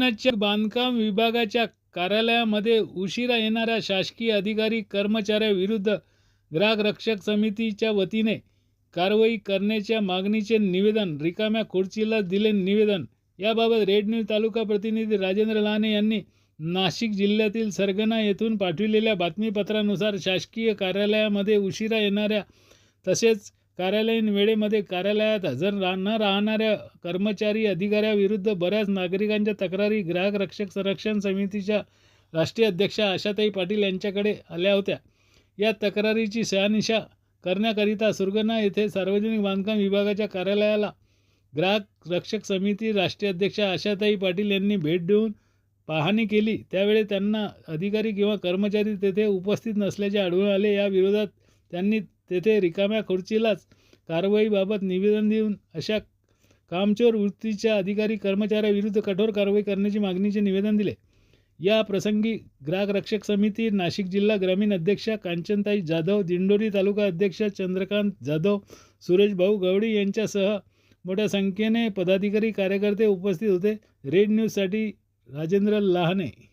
शासनाच्या बांधकाम विभागाच्या कार्यालयामध्ये उशिरा येणाऱ्या शासकीय अधिकारी कर्मचाऱ्याविरुद्ध ग्राहक रक्षक समितीच्या वतीने कारवाई करण्याच्या मागणीचे निवेदन रिकाम्या खुर्चीला दिले निवेदन. याबाबत रेड न्यूज तालुका प्रतिनिधी राजेंद्र लहाने यांनी नाशिक जिल्ह्यातील सरगणा येथून पाठविलेल्या बातमीपत्रानुसार शासकीय कार्यालयामध्ये उशिरा येणाऱ्या तसेच कार्यालयीन वेळेमध्ये कार्यालयात हजर रा न राहणाऱ्या कर्मचारी अधिकाऱ्याविरुद्ध बऱ्याच नागरिकांच्या तक्रारी ग्राहक रक्षक संरक्षण समितीच्या राष्ट्रीय अध्यक्षा आशाताई पाटील यांच्याकडे आल्या होत्या. या तक्रारीची शहानिशा करण्याकरिता सुरगणा येथे सार्वजनिक बांधकाम विभागाच्या कार्यालयाला ग्राहक रक्षक समिती राष्ट्रीय अध्यक्षा आशाताई पाटील यांनी भेट देऊन पाहणी केली. त्यावेळी त्यांना अधिकारी किंवा कर्मचारी तेथे उपस्थित नसल्याचे आढळून आले. या विरोधात त्यांनी तेथे रिकाम्या खुर्चीलाच कारवाईबाबत निवेदन देऊन अशा कामचोर वृत्तीच्या अधिकारी कर्मचाऱ्याविरुद्ध कठोर कारवाई करण्याची मागणीचे निवेदन दिले. या प्रसंगी ग्राहक रक्षक समिती नाशिक जिल्हा ग्रामीण अध्यक्षा कांचनताई जाधव दिंडोरी तालुका अध्यक्ष चंद्रकांत जाधव सुरेश भाऊ गवडी यांच्यासह मोठ्या संख्येने पदाधिकारी कार्यकर्ते उपस्थित होते. रेड न्यूजसाठी राजेंद्र लहाने.